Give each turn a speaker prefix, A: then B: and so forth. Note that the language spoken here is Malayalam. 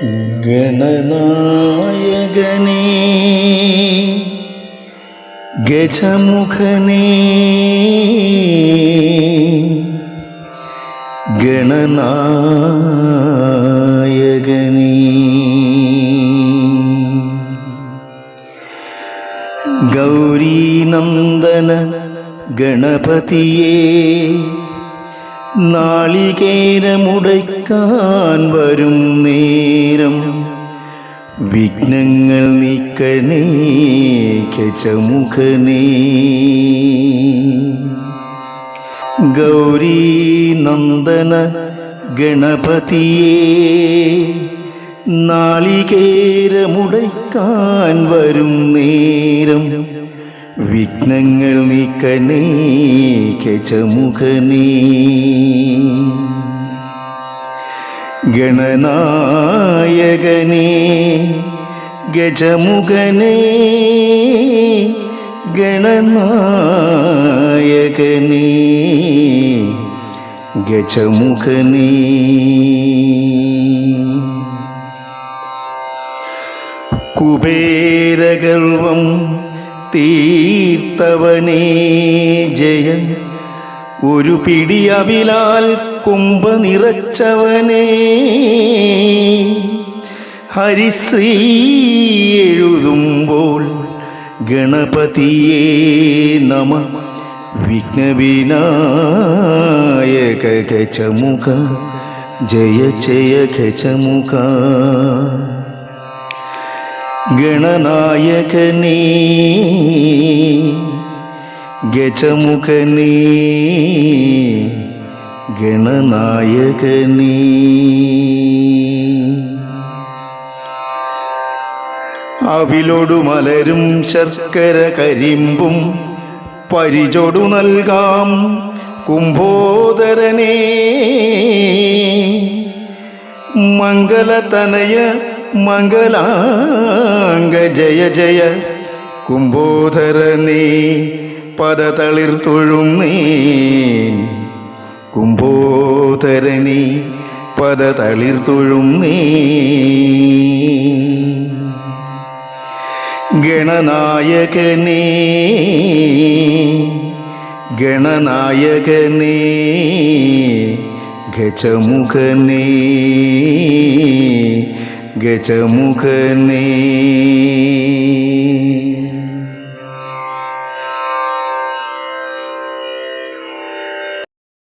A: ഗണനായകനേ ഗജമുഖനേ ഗണനായകനേ. ഗൗരീനന്ദന ഗണപതിയേ നാളികേരമുടയ്ക്കാൻ വരും നേരം. വിഘ്നങ്ങൾ നീക്കണേ ചമുഖനേ ഗൗരീ നന്ദന ഗണപതിയേ നാളികേരമുടയ്ക്കാൻ വരും നേരം. വിഘ്നങ്ങൾ നീക്കണേ കെച്ചമുഖനേ ഗണനായകനേ ഗജമുഖനേ. ഗണനായകനേ ഗജമുഖനേ. കുബേരഗർവം തീർത്തവനേ ജയ ഒരു പിടി അവിലാൽ കുംഭ നിറച്ചവനേ. ഹരിശ്രീ എഴുതുമ്പോൾ ഗണപതിയേ നമ. വിഘ്നവിനായക ഗജമുഖ ജയ ജയ ഗജമുഖ. ഗണനായകനേ ഗജമുഖനേ ഗണനായകനേ. അവിലൊടു മലരും ശർക്കര കരിമ്പും പരിചൊടു നൽകാം കുംഭോദരനേ. മംഗലതനയ മംഗലാംഗ ജയ ജയ. കുംഭോധര നീ പദതളിർ നീ. കുംഭോധരനേ പദതളിർ ഗണനായക ഗണനായകനേ ഗണനായകനേ ഗജമുഖനേ ഗജമുഖനേ